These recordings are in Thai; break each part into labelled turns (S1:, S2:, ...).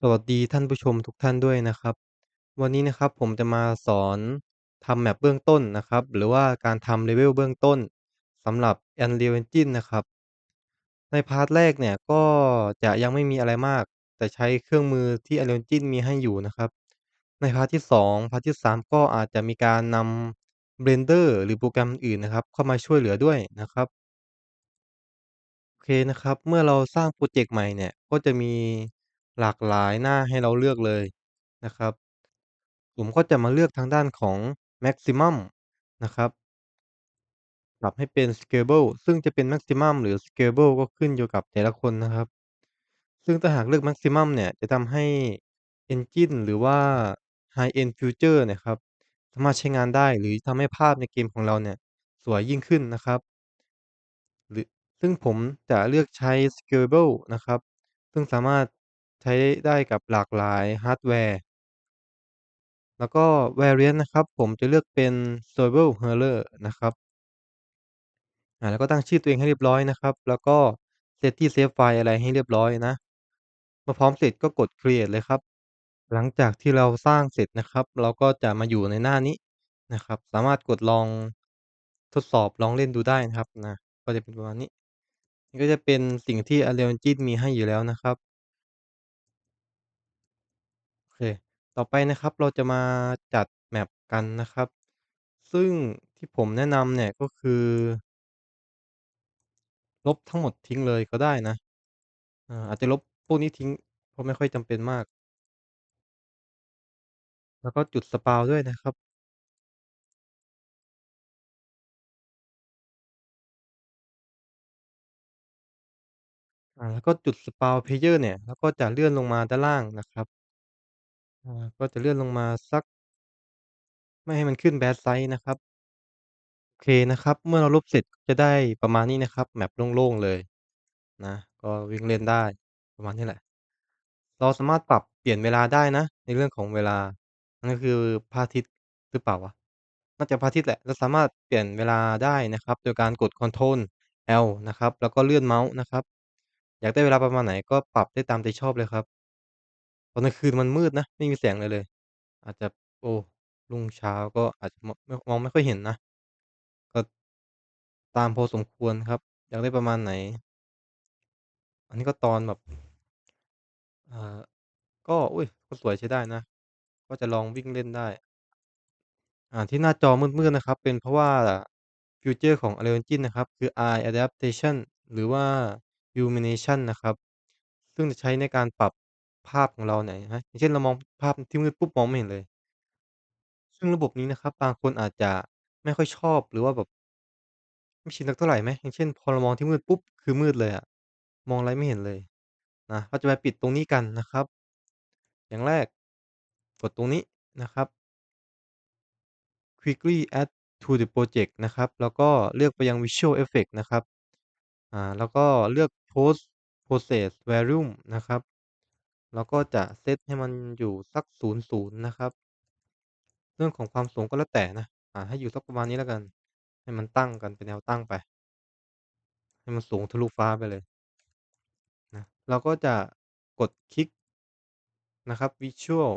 S1: สวัสดีท่านผู้ชมทุกท่านด้วยนะครับ วันนี้นะครับผมจะมาสอนทำแมปเบื้องต้นนะครับ หรือว่าการทำเลเวลเบื้องต้นสำหรับ Unreal Engine นะครับ ในพาร์ทแรกเนี่ยก็จะยังไม่มีอะไรมาก แต่ใช้เครื่องมือที่ Unreal Engine มีให้อยู่นะครับ ในพาร์ทที่ 2 พาร์ทที่ 3 ก็อาจจะมีการนำ Blender หรือโปรแกรมอื่นนะครับ เข้ามาช่วยเหลือด้วยนะครับโอเคนะครับ เมื่อเราสร้างพรเจกต์ใหม่เนี่ยก็จะมี หลากหลายหน้าให้เราเลือกเลยนะครับ ผมก็จะมาเลือกทางด้านของ Maximum นะครับ ปรับให้เป็น Scalable ซึ่งจะเป็น Maximum หรือ Scalable ก็ขึ้นอยู่กับแต่ละคนนะครับ ซึ่งถ้าหากเลือก Maximum เนี่ยจะทำให้ Engine หรือว่า High End Feature เนี่ยครับ สามารถใช้งานได้หรือทำให้ภาพในเกมของเราเนี่ย สวยยิ่งขึ้นนะครับ หรือ ซึ่งผมจะเลือกใช้ Scalable นะครับ ซึ่งสามารถ ใช้ได้กับหลากหลายฮาร์ดแวร์ แล้วก็ Variant นะครับ ผมจะเลือกเป็น Survival Horror นะครับ อ่า แล้วก็ตั้งชื่อตัวเองให้เรียบร้อยนะครับ แล้วก็เซตที่เซฟไฟล์อะไรให้เรียบร้อยนะ เมื่อพร้อมเสร็จก็กด Create เลยครับ หลังจากที่เราสร้างเสร็จนะครับ เราก็จะมาอยู่ในหน้านี้นะครับ สามารถกดลอง ทดสอบลองเล่นดูได้นะครับนะ ก็จะเป็นประมาณนี้ นี่ก็จะเป็นสิ่งที่ Unreal Engine มีให้อยู่แล้วนะครับ เค ต่อไปนะครับเราจะมาจัด Map กันนะครับ ซึ่งที่ผมแนะนำเนี่ย ก็คือ ลบทั้งหมดทิ้งเลยก็ได้นะ อ่า อาจจะลบพวกนี้ทิ้ง เพราะไม่ค่อยจำเป็นมาก แล้วก็จุด Spawn ด้วยนะครับ อ่า แล้วก็จุด Spawn Player เนี่ย แล้วก็จะเลื่อนลงมาด้านล่างนะครับ อา ก็จะเลื่อนลงมาสัก ไม่ให้มันขึ้น Bad Size นะครับ โอเคนะครับ เมื่อเราลบเสร็จจะได้ประมาณนี้นะครับแมปโล่ง ๆ เลยนะ ก็วิ่งเล่นได้ ประมาณนี้แหละ เราสามารถปรับเปลี่ยนเวลาได้นะ ในเรื่องของเวลา นั่นก็คือพระอาทิตย์หรือเปล่าวะ น่าจะพระอาทิตย์แหละ เราสามารถเปลี่ยนเวลาได้นะครับ โดยการกด Ctrl L นะครับ แล้วก็เลื่อนเมาส์นะครับ อยากได้เวลาประมาณไหนก็ปรับได้ตามใจชอบเลยครับ ตอนกลางคืนมันมืดนะ ไม่มีแสงอะไรเลย อาจจะ โอ้ รุ่งเช้าก็อาจจะ ม ไม่ มองไม่ค่อยเห็นนะ ก็ ตามพอสมควรครับ อยากได้ประมาณไหน อันนี้ก็ตอนแบบอ่าก็ อุ๊ย ก็สวยใช้ได้นะ ก็จะลองวิ่งเล่นได้ อ่า ที่หน้าจอมืด ๆ นะครับ เป็นเพราะว่า ฟีเจอร์ของ Unreal Engine นะครับ คือ Eye Adaptation หรือว่า Illumination นะครับ ซึ่งจะใช้ในการปรับ ภาพของเราเนี่ยนะอย่างเช่น เรามองภาพที่มืดปุ๊บ มองไม่เห็นเลย ซึ่งระบบนี้นะครับ บางคนอาจจะไม่ค่อยชอบ หรือว่าแบบ ไม่ชินสักเท่าไรไหม อย่างเช่น พอเรามองที่มืดปุ๊บ คือมืดเลยอะ มองอะไรไม่เห็นเลยนะ เราจะมาปิดตรงนี้กันนะครับ อย่างแรก กดตรงนี้นะครับ quickly add to the project นะครับ แล้วก็เลือกไปยัง visual effect นะครับ อ่า แล้วก็เลือก post process volume นะครับ แล้วก็จะเซตให้มันอยู่สัก 00 นะครับ เรื่องของความสูงก็แล้วแต่นะ อ่า ให้อยู่สักประมาณนี้แล้วกัน ให้มันตั้งกันเป็นแนวตั้งไป ให้มันสูงทะลุฟ้าไปเลย นะ เราก็จะกดคลิก นะครับ Visual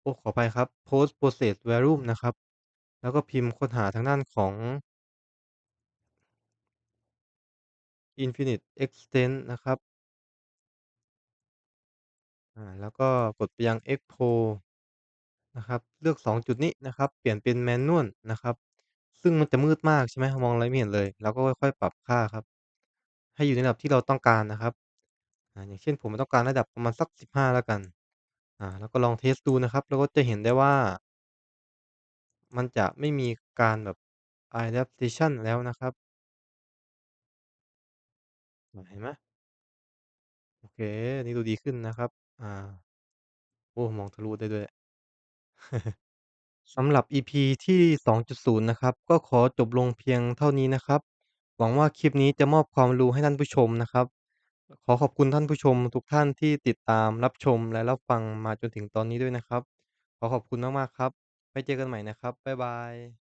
S1: โอ้ ขออภัยครับ Post Process Volume นะครับ แล้วก็พิมพ์ค้นหาทางด้านของ Infinite Extend นะครับ อ่าแล้วก็กดไปยัง Export นะครับ เลือก 2 จุดนี้นะครับ เปลี่ยนเป็น Manual นะครับ ซึ่งมันจะมืดมาก ใช่ไหม มองอะไรไม่เห็นเลย เราก็ค่อย ๆ ปรับค่าครับ ให้อยู่ในระดับที่เราต้องการนะครับ อ่า อย่างเช่น ผมต้องการระดับประมาณสัก 15 แล้วกัน อ่า แล้วก็ลองเทสต์ดูนะครับ เราก็จะเห็นได้ว่า มันจะไม่มีการแบบ Adaptation แล้วนะครับ อา เห็นไหม โอเค อันนี้ดูดีขึ้นนะครับ อา โอ้ มองทะลุได้ด้วย สำหรับ EP ที่ 2.0 นะครับ ก็ขอจบลงเพียงเท่านี้นะครับ หวังว่าคลิปนี้จะมอบความรู้ให้ท่านผู้ชมนะครับ ขอขอบคุณท่านผู้ชมทุกท่านที่ติดตามรับชม และรับฟังมาจนถึงตอนนี้ด้วยนะครับ ขอขอบคุณมาก ๆ ครับ ไว้เจอกันใหม่นะครับ บ๊ายบาย